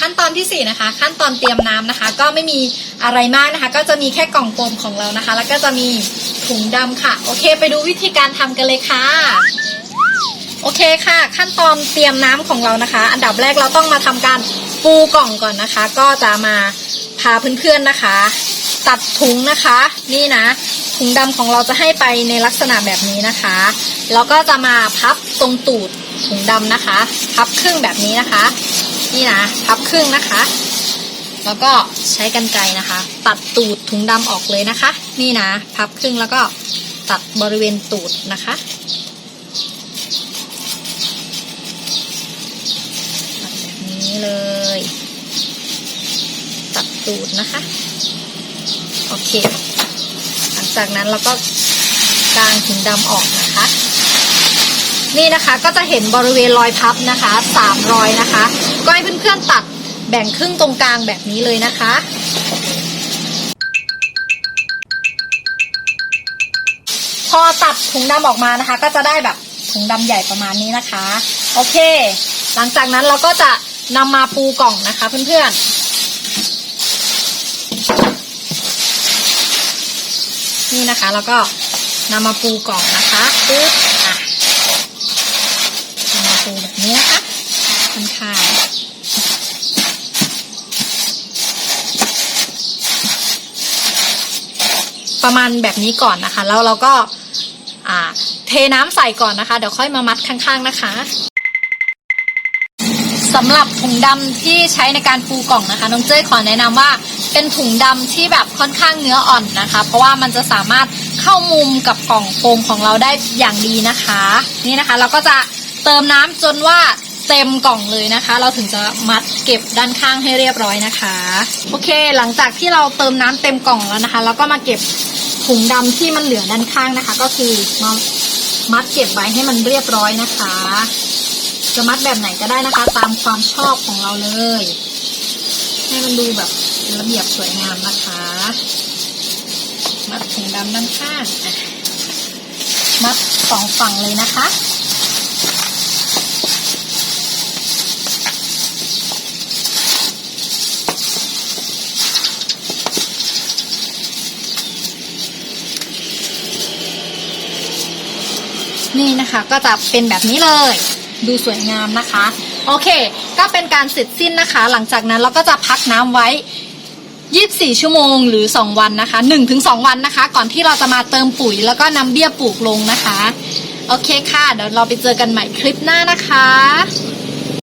ขั้นตอนที่สี่นะคะ ขั้นตอนเตรียมน้ำนะคะ ก็ไม่มีอะไรมากนะคะ ก็จะมีแค่กล่องโฟมของเรานะคะ แล้วก็จะมีถุงดำค่ะ โอเค ไปดูวิธีการทำกันเลยค่ะ โอเคค่ะ ขั้นตอนเตรียมน้ำของเรานะคะ อันดับแรกเราต้องมาทำการปูกล่องก่อนนะคะ ก็จะมาพาเพื่อนๆนะคะ ตัดถุงนะคะ นี่นะถุงดำของเราจะให้ไปในลักษณะแบบนี้นะคะแล้วก็จะมาพับตรงตูดถุงดำนะคะ พับครึ่งแบบนี้นะคะ นี่นะพับครึ่งนะคะ แล้วก็ใช้กันไกรนะคะ ตัดตูดถุงดำออกเลยนะคะ นี่นะพับครึ่งแล้วก็ตัดบริเวณตูดนะคะ ตัดแบบนี้เลย ตัดตูดนะคะ โอเค หลังจากนั้นเราก็กางถุงดำออกนะคะ นี่นะคะก็จะเห็นบริเวณรอยพับนะคะสามรอยนะคะ ก็ให้เพื่อนๆตัดแบ่งครึ่งตรงกลางแบบนี้เลยนะคะพอตัดถุงดำออกมานะคะ ก็จะได้แบบถุงดำใหญ่ประมาณนี้นะคะ โอเค หลังจากนั้นเราก็จะนำมาปูกล่องนะคะ เพื่อนๆ นี่นะคะแล้วก็นำมาปูกล่องนะคะปึ๊บอะ ปูแบบนี้นะคะค่อนข้างประมาณแบบนี้ก่อนนะคะ แล้วเราก็เทน้ำใส่ก่อนนะคะ เดี๋ยวค่อยมามัดข้างๆนะคะสำหรับถุงดำที่ใช้ในการปูกล่องนะคะน้องเจ้ยขอแนะนำว่าเป็นถุงดำที่แบบค่อนข้างเนื้ออ่อนนะคะ เพราะว่ามันจะสามารถเข้ามุมกับกล่องโฟมของเราได้อย่างดีนะคะ นี่นะคะเราก็จะ เติมน้ำจนว่าเต็มกล่องเลยนะคะ เราถึงจะมัดเก็บด้านข้างให้เรียบร้อยนะคะ โอเค หลังจากที่เราเติมน้ำเต็มกล่องแล้วนะคะ เราก็มาเก็บถุงดำที่มันเหลือด้านข้างนะคะ ก็คือมามัดเก็บไว้ให้มันเรียบร้อยนะคะ จะมัดแบบไหนก็ได้นะคะ ตามความชอบของเราเลย ให้มันดูแบบระเบียบสวยงามนะคะ มัดถุงดำด้านข้างมัดสองฝั่งเลยนะคะ นี่นะคะก็จะเป็นแบบนี้เลย ดูสวยงามนะคะ โอเค ก็เป็นการเสร็จสิ้นนะคะ หลังจากนั้นเราก็จะพักน้ำไว้ 24 ชั่วโมงหรือ 2 วันนะคะ 1-2 วันนะคะ ก่อนที่เราจะมาเติมปุ๋ยแล้วก็นำเบี้ยปลูกลงนะคะ โอเคค่ะ เดี๋ยวเราไปเจอกันใหม่คลิปหน้านะคะ